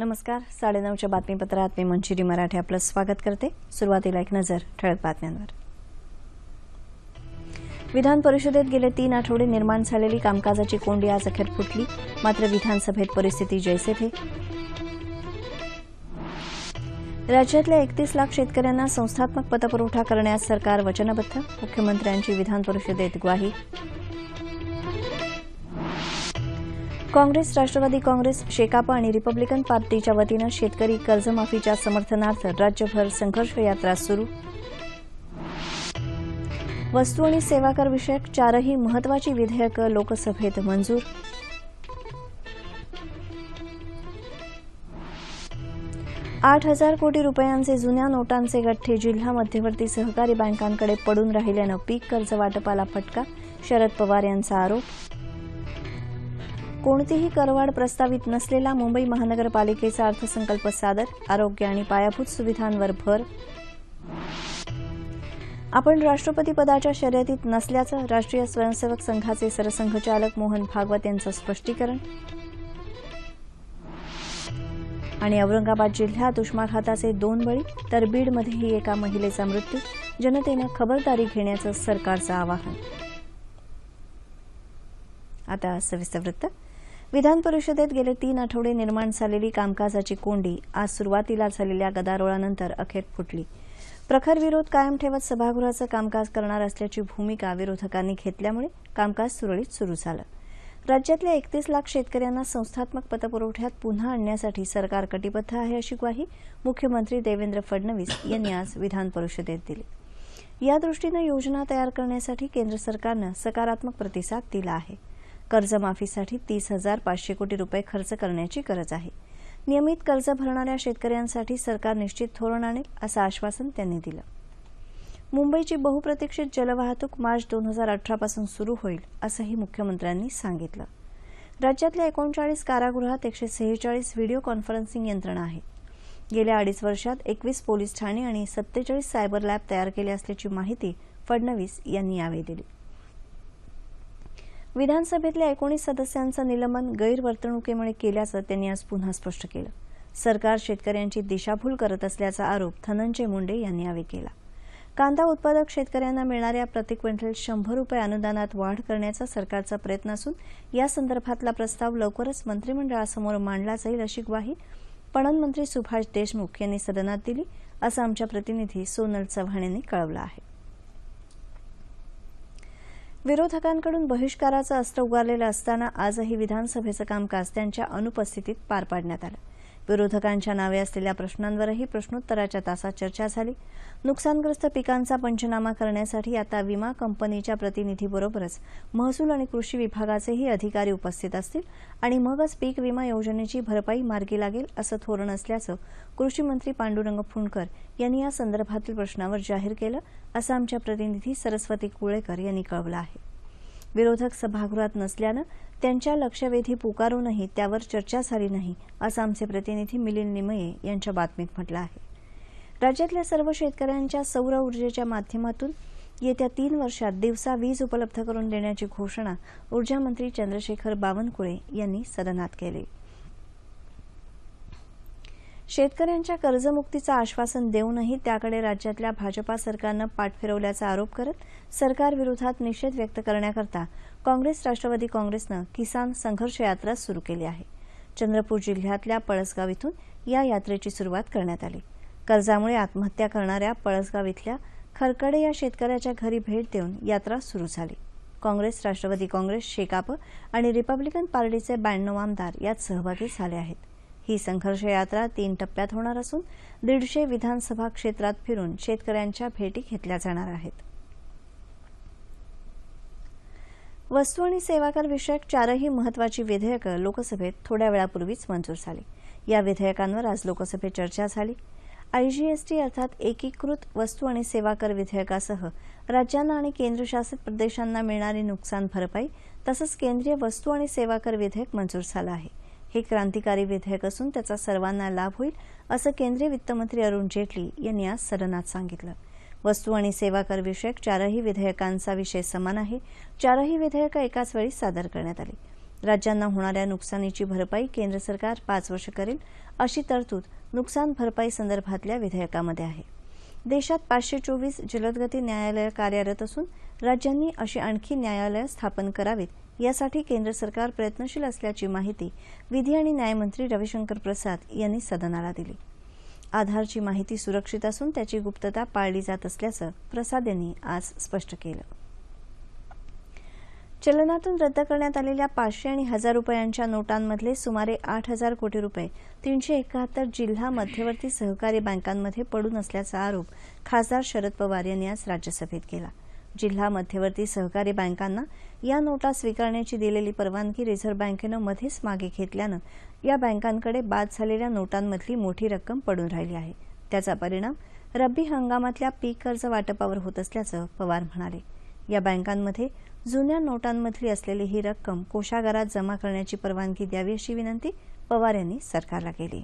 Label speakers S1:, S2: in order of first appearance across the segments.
S1: नमस्कार साडेनऊच्या बातमीपत्रात मी मंचिरी मराठी आपलं स्वागत करते सुरुवातीला एक नजर ठळक बातम्यांवर विधान परिषदेत गेले तीन आठवडे निर्माण झालेली कामकाजाची कोंडी आज अखेर फुटली मात्र विधानसभेत परिस्थिती जैसे थे राज्यातल्या एकतीस लाख शेतकऱ्यांना संस्थात्मक पतपुरवठा करण्यास सरकार वचनबद्ध मुख्यमंत्र्यांची विधान परिषदेत ग्वाही काँग्रेस राष्ट्रवादी काँग्रेस शेकापा आणि रिपब्लिकन पार्टीच्या वतीनं शेतकरी कर्जमाफीच्या समर्थनार्थ राज्यभर संघर्ष यात्रा सुरू वस्तू आणि सेवा कर विषयक चारही महत्वाची विधेयकं लोकसभेत मंजूर आठ हजार कोटी रुपयांचे जुन्या नोटांचे गठ्ठे जिल्हा मध्यवर्ती सहकारी बँकांकडे पडून राहिल्यानं पीक कर्ज वाटपाला फटका शरद पवार यांचा आरोप कोणतीही करवाढ प्रस्तावित नसलेला मुंबई महानगरपालिकेचा अर्थसंकल्प सादर आरोग्य आणि पायाभूत सुविधांवर भर आपण राष्ट्रपती पदाच्या शर्यतीत नसल्याचं राष्ट्रीय स्वयंसेवक संघाचे सरसंघचालक मोहन भागवत यांचं स्पष्टीकरण आणि औरंगाबाद जिल्ह्यात उष्माघाताचे दोन बळी तर बीडमध्येही एका महिलेचा मृत्यू जनतेनं खबरदारी घेण्याचं सरकारचं आवाहन आता सविस्तर वृत्त विधान परिषदेत गेले तीन आठवडे निर्माण झालेली कामकाजाची कोंडी आज सुरुवातीला झालेल्या गदारोळानंतर अखेर फुटली प्रखर विरोध कायम ठेवत सभागृहाचं कामकाज करणार असल्याची भूमिका विरोधकांनी घेतल्यामुळे कामकाज सुरळीत सुरू झालं राज्यातल्या एकतीस लाख शेतकऱ्यांना संस्थात्मक पतपुरवठ्यात पुन्हा आणण्यासाठी सरकार कटिबद्ध आहे अशी ग्वाही मुख्यमंत्री देवेंद्र फडणवीस यांनी आज विधान परिषदेत दिली दृष्टीनं योजना तयार करण्यासाठी केंद्र सरकारनं सकारात्मक प्रतिसाद दिला आहे कर्जमाफीसाठी तीस हजार पाचशे कोटी रुपये खर्च करण्याची गरज आहे नियमित कर्ज भरणाऱ्या शेतकऱ्यांसाठी सरकार निश्चित धोरण आणेल असं आश्वासन त्यांनी दिलं मुंबईची बहुप्रतीक्षित जलवाहतूक मार्च दोन हजार अठरापासून सुरू होईल असंही मुख्यमंत्र्यांनी सांगितलं राज्यातल्या एकोणचाळीस कारागृहात एकशे सेहेचाळीस व्हिडिओ कॉन्फरन्सिंग यंत्रणा आहे गेल्या अडीच वर्षात एकवीस पोलीस ठाणे आणि सत्तेचाळीस सायबर लॅब तयार केले असल्याची माहिती फडणवीस यांनी यावेळी दिली विधानसभेतल्या एकोणीस सदस्यांचं निलंबन गैरवर्तणुकीमुळे केल्याचं त्यांनी आज पुन्हा स्पष्ट केलं सरकार शेतकऱ्यांची दिशाभूल करत असल्याचा आरोप धनंजय मुंडे यांनी यावेळी केला कांदा उत्पादक शेतकऱ्यांना मिळणाऱ्या प्रति क्विंटल शंभर रुपये अनुदानात वाढ करण्याचा सरकारचा प्रयत्न असून या संदर्भातला प्रस्ताव लवकरच मंत्रिमंडळासमोर मांडला जाईल अशी ग्वाही पणन मंत्री सुभाष देशमुख यांनी सदनात दिली असं आमच्या प्रतिनिधी सोनल चव्हाण यांनी कळवलं आहे विरोधकांकडून बहिष्काराचं अस्त्र उगारलेलं असताना आजही विधानसभेचं कामकाज त्यांच्या अनुपस्थितीत पार पाडण्यात आलं विरोधकांच्या नावे असलेल्या प्रश्नांवरही प्रश्नोत्तराच्या तासात चर्चा झाली नुकसानग्रस्त पिकांचा पंचनामा करण्यासाठी आता विमा कंपनीच्या प्रतिनिधीबरोबरच महसूल आणि कृषी विभागाचेही अधिकारी उपस्थित असतील आणि मगच पीक विमा योजनेची भरपाई मार्गी लागेल असं थोरण असल्याचं कृषी मंत्री पांडुरंग फुंडकर यांनी या संदर्भातील प्रश्नावर जाहीर केलं असं आमच्या प्रतिनिधी सरस्वती कुळेकर यांनी कळवलं आहे विरोधक सभागृहात नसल्यानं त्यांच्या लक्षवेधी पुकारूनही त्यावर चर्चा झाली नाही असं आमचे प्रतिनिधी मिलिंद निमये यांच्या बातमीत म्हटलं आहे राज्यातल्या सर्व शेतकऱ्यांच्या सौर ऊर्जेच्या माध्यमातून येत्या तीन वर्षात दिवसा वीज उपलब्ध करून देण्याची घोषणा ऊर्जामंत्री चंद्रशेखर बावनकुळे यांनी सदनात केली शेतकऱ्यांच्या कर्जमुक्तीचं आश्वासन देऊनही त्याकडे राज्यातल्या भाजपा सरकारनं पाठ फिरवल्याचा आरोप करत सरकारविरोधात निषेध व्यक्त करण्याकरता काँग्रेस राष्ट्रवादी काँग्रेसनं किसान संघर्ष यात्रा सुरू केली आहे चंद्रपूर जिल्ह्यातल्या पळसगाव इथून या यात्रेची सुरुवात करण्यात आली कर्जामुळे आत्महत्या करणाऱ्या पळसगाव इथल्या खरकडे या शेतकऱ्याच्या घरी भेट देऊन यात्रा सुरू झाली काँग्रेस राष्ट्रवादी काँग्रेस शेकाप आणि रिपब्लिकन पार्टीचे ब्याण्णव आमदार यात सहभागी झाले आहेत ही संघर्ष यात्रा तीन टप्प्यात होणार असून दीडशे विधानसभा क्षेत्रात फिरून शेतकऱ्यांच्या भेटी घेतल्या जाणार आहेत वस्तू आणि सेवा कर विषयक चारही महत्वाची विधेयकं लोकसभेत थोड्या वेळापूर्वीच मंजूर झाली या विधेयकांवर आज लोकसभेत चर्चा झाली आयजीएसटी अर्थात एकीकृत वस्तू आणि सेवा कर विधेयकासह राज्यांना आणि केंद्रशासित प्रदेशांना मिळणारी नुकसान भरपाई तसंच केंद्रीय वस्तू आणि सेवा कर विधेयक मंजूर झालं आहे हे क्रांतिकारी विधेयक असून त्याचा सर्वांना लाभ होईल असं केंद्रीय वित्तमंत्री अरुण जेटली यांनी आज सदनात सांगितलं वस्तू आणि सेवा कर विषयक चारही विधेयकांचा विषय समान आहे चारही विधेयक एकाच वेळी सादर करण्यात आली राज्यांना होणाऱ्या नुकसानीची भरपाई केंद्र सरकार पाच वर्ष करेल अशी तरतूद नुकसान भरपाई संदर्भातल्या विधेयकामध्ये आहे देशात पाचशे चोवीस जलदगती न्यायालयं कार्यरत असून राज्यांनी अशी आणखी न्यायालयं स्थापन करावीत यासाठी केंद्र सरकार प्रयत्नशील असल्याची माहिती विधी आणि न्यायमंत्री रविशंकर प्रसाद यांनी सदनाला दिली आधारची माहिती सुरक्षित असून त्याची गुप्तता पाळली जात असल्याचं प्रसाद यांनी आज स्पष्ट केलं चलनातून रद्द करण्यात आलेल्या पाचशे आणि हजार रुपयांच्या नोटांमधले सुमारे आठ हजार कोटी रुपये तीनशे एकाहत्तर जिल्हा मध्यवर्ती सहकारी बँकांमध्ये पडून असल्याचा आरोप खासदार शरद पवार यांनी आज राज्यसभेत केला जिल्हा मध्यवर्ती सहकारी बँकांना या नोटा स्वीकारण्याची दिलेली परवानगी रिझर्व्ह बँकेनं मध्येच मागे घेतल्यानं या बँकांकडे बाद झालेल्या नोटांमधली मोठी रक्कम पडून राहिली आहे त्याचा परिणाम रब्बी हंगामातल्या पीक कर्ज वाटपावर होत असल्याचं पवार म्हणाले या बँकांमध्ये जुन्या नोटांमधली असलेली ही रक्कम कोशागारात जमा करण्याची परवानगी द्यावी अशी विनंती पवार यांनी सरकारला केली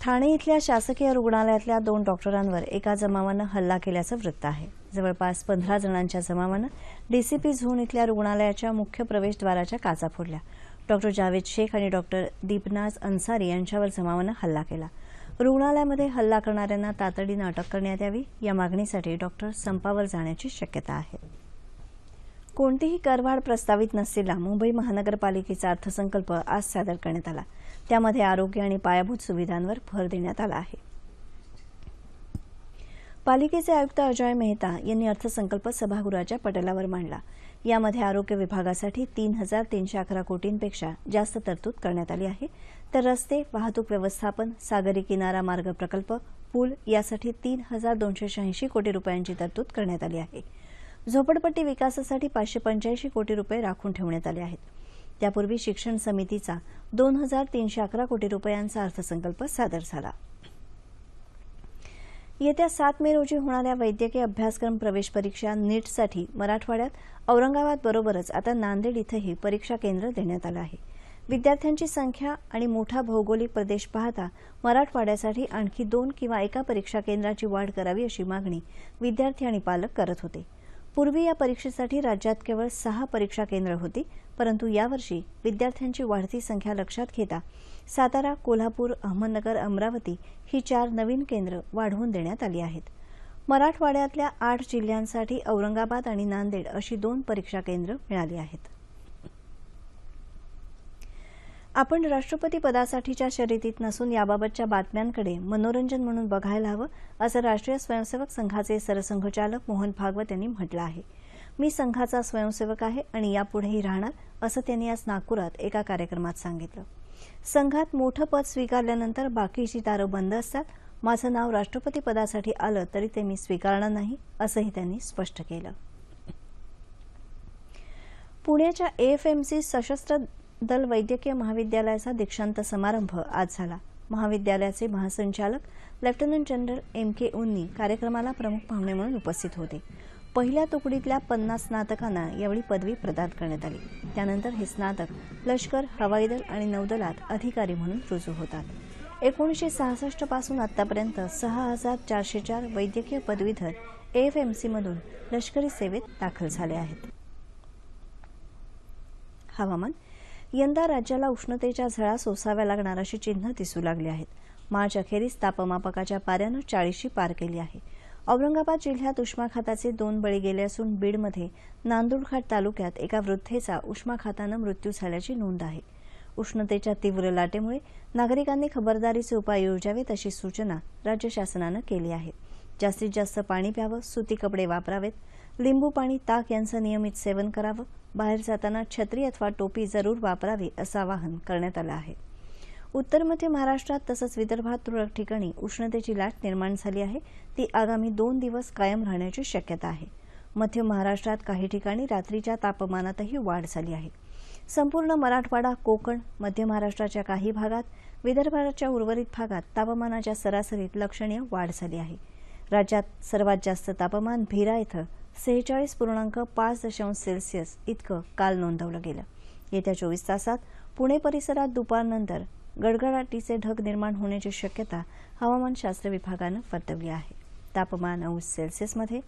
S1: ठाणे इथल्या शासकीय रुग्णालयातल्या दोन डॉक्टरांवर एका जमावानं हल्ला केल्याचं वृत्त आहे जवळपास पंधरा जणांच्या जमावानं डीसीपी झोन इथल्या रुग्णालयाच्या मुख्य प्रवेशद्वाराच्या काचा फोडल्या डॉक्टर जावेद शेख आणि डॉक्टर दीपनाज अन्सारी यांच्यावर जमावानं हल्ला केला रुग्णालयामध्ये हल्ला करणाऱ्यांना तातडीनं अटक करण्यात यावी या मागणीसाठी डॉक्टर संपावर जाण्याची शक्यता आहे कोणतीही करवाढ प्रस्तावित नसलेला मुंबई महानगरपालिकेचा अर्थसंकल्प आज सादर करण्यात आला त्यामध्ये आरोग्य आणि पायाभूत सुविधांवर भर देण्यात आला आहे पालिकेचे आयुक्त अजय मेहता यांनी अर्थसंकल्प सभागृहाच्या पटलावर मांडला यामध्ये आरोग्य विभागासाठी तीन हजार तीनशे अकरा कोटींपेक्षा जास्त तरतूद करण्यात आली आहे तर रस्ते वाहतूक व्यवस्थापन सागरी किनारा मार्ग प्रकल्प पूल यासाठी तीन हजार दोनशे शहाऐंशी कोटी रुपयांची तरतूद करण्यात आली आहे झोपडपट्टी विकासासाठी पाचशे पंच्याऐंशी कोटी रुपये राखून ठेवण्यात आले आहेत त्यापूर्वी शिक्षण समितीचा दोन हजार तीनशे अकरा कोटी रुपयांचा अर्थसंकल्प सादर झाला येत्या सात मे रोजी होणाऱ्या वैद्यकीय अभ्यासक्रम प्रवेश परीक्षा नीटसाठी मराठवाड्यात औरंगाबाद बरोबरच आता नांदेड इथंही परीक्षा केंद्र देण्यात आलं आहे विद्यार्थ्यांची संख्या आणि मोठा भौगोलिक प्रदेश पाहता मराठवाड्यासाठी आणखी दोन किंवा एका परीक्षा केंद्राची वाढ करावी अशी मागणी विद्यार्थी आणि पालक करत होते पूर्वी या परीक्षेसाठी राज्यात केवळ सहा परीक्षा केंद्र होती परंतु यावर्षी विद्यार्थ्यांची वाढती संख्या लक्षात घेता सातारा कोल्हापूर अहमदनगर अमरावती ही चार नवीन केंद्र वाढवून देण्यात आली आहेत मराठवाड्यातल्या आठ जिल्ह्यांसाठी औरंगाबाद आणि नांदेड अशी दोन परीक्षा केंद्र मिळाली आहेत आपण राष्ट्रपती पदासाठीच्या शर्यतीत नसून याबाबतच्या बातम्यांकडे मनोरंजन म्हणून बघायला हवं असं राष्ट्रीय स्वयंसेवक संघाचे सरसंघचालक मोहन भागवत यांनी म्हटलं आहे मी संघाचा स्वयंसेवक आहे आणि यापुढेही राहणार असं त्यांनी आज नागपुरात एका कार्यक्रमात सांगितलं संघात मोठं पद स्वीकारल्यानंतर बाकीची दारं बंद असतात माझं नाव राष्ट्रपती पदासाठी आलं तरी ते मी स्वीकारणार नाही असंही त्यांनी स्पष्ट केलं पुण्याच्या एएफएमसी सशस्त्र दल वैद्यकीय महाविद्यालयाचा दीक्षांत समारंभ आज झाला महाविद्यालयाचे महासंचालक लेफ्टनंट जनरल एम के उन्नी कार्यक्रमाला प्रमुख पाहुणे म्हणून उपस्थित होते पहिल्या तुकडीतल्या पन्नास स्नातकांना यावेळी पदवी प्रदान करण्यात आली त्यानंतर हे स्नातक लष्कर हवाई दल आणि नौदलात अधिकारी म्हणून रुजू होतात एकोणीसशे सहासष्ट पासून आतापर्यंत सहा हजार चारशे चार वैद्यकीय पदवीधर एफ एम सीमधून लष्करी सेवेत दाखल झाले आहेत हवामान यंदा राज्याला उष्णतेच्या झळा सोसाव्या लागणार अशी चिन्ह दिसू लागली आहेत मार्च अखेरीस तापमापकाच्या पाऱ्यानं चाळीशी पार केली आहे औरंगाबाद जिल्ह्यात उष्माघाताचे दोन बळी गेले असून बीडमध्ये नांदूडघाट तालुक्यात एका वृद्धेचा उष्माघातानं मृत्यू झाल्याची नोंद आहे उष्णतेच्या तीव्र लाटेमुळे नागरिकांनी खबरदारीचे उपाय योजावेत अशी सूचना राज्य शासनानं केली आहे जास्तीत जास्त पाणी प्यावं सुती कपडे वापरावेत लिंबू पाणी ताक यांचं नियमित सेवन करावं बाहेर जाताना छत्री अथवा टोपी जरूर वापरावी असं आवाहन करण्यात आलं आहे उत्तर मध्य महाराष्ट्रात तसंच विदर्भात तुरळक ठिकाणी उष्णतेची लाट निर्माण झाली आहे ती आगामी दोन दिवस कायम राहण्याची शक्यता आहे मध्य महाराष्ट्रात काही ठिकाणी रात्रीच्या तापमानातही वाढ झाली आहे संपूर्ण मराठवाडा कोकण मध्य महाराष्ट्राच्या काही भागात विदर्भाच्या उर्वरित भागात तापमानाच्या सरासरीत लक्षणीय वाढ झाली आहे राज्यात सर्वात जास्त तापमान भिरा इथं सेहेचाळीस पूर्णांक पाच दशांश सेल्सिअस इतकं काल नोंदवलं गेलं येत्या चोवीस तासात पुणे परिसरात दुपारनंतर गडगडाटीचे ढग निर्माण होण्याची शक्यता हवामानशास्त्र विभागानं वर्तवली आहे तापमान अंश सेल्सिअसमध्ये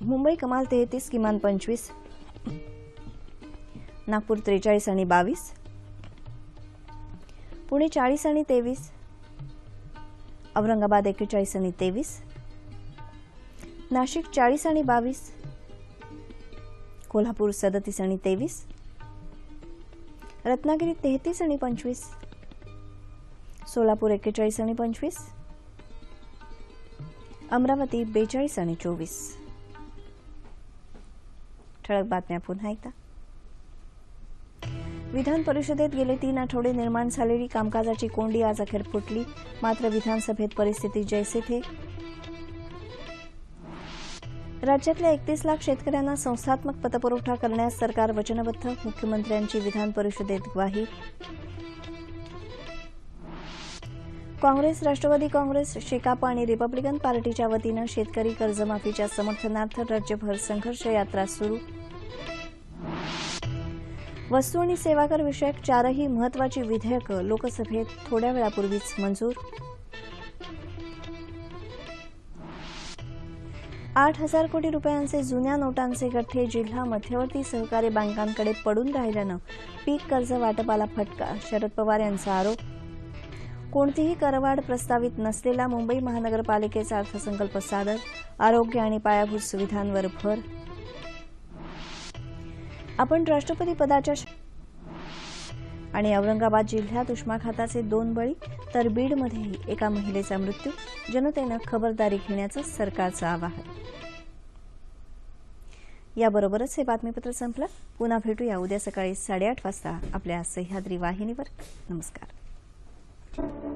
S1: मुंबई कमाल तेहतीस किमान पंचवीस नागपूर त्रेचाळीस आणि बावीस पुणे चाळीस आणि तेवीस औरंगाबाद एक्केचाळीस आणि तेवीस नाशिक चाळीस आणि बावीस कोल्हापूर सदतीस आणि तेवीस रत्नागिरी तेहतीस आणि पंचवीस सोलापूर एक्केचाळीस आणि पंचवीस अमरावती बेचाळीस आणि चोवीस ठळक बातम्या पुन्हा एकदा विधान परिषदेत गेले तीन आठवडे निर्माण झालेली कामकाजाची कोंडी आज अखेर फुटली मात्र विधानसभेत परिस्थिती जैसे थे राज्यातल्या एकतीस लाख शेतकऱ्यांना संस्थात्मक पतपुरवठा करण्यास सरकार वचनबद्ध मुख्यमंत्र्यांची विधान परिषदेत ग्वाही काँग्रेस राष्ट्रवादी काँग्रेस शेकाप आणि रिपब्लिकन पार्टीच्या वतीनं शेतकरी कर्जमाफीच्या समर्थनार्थ राज्यभर संघर्ष यात्रा सुरू वस्तू आणि सेवा कर विषयक चारही महत्वाची विधेयकं लोकसभेत थोड्या वेळापूर्वीच मंजूर आठ हजार कोटी रुपयांचे जुन्या नोटांचे गठ्ठे जिल्हा मध्यवर्ती सहकारी बँकांकडे पडून राहिल्यानं पीक कर्ज वाटपाला फटका शरद पवार यांचा आरोप कोणतीही करवाढ प्रस्तावित नसलेला मुंबई महानगरपालिकेचा अर्थसंकल्प सादर आरोग्य आणि पायाभूत सुविधांवर भर आपण राष्ट्रपती पदाच्या आणि औरंगाबाद जिल्ह्यात उष्माघाताचे दोन बळी तर बीडमध्येही एका महिलेचा मृत्यू जनतेनं खबरदारी घेण्याचं सरकारचं आवाहन याबरोबरच हे बातमीपत्र संपलं पुन्हा भेटूया उद्या सकाळी साडेआठ वाजता आपल्या सह्याद्री वाहिनीवर नमस्कार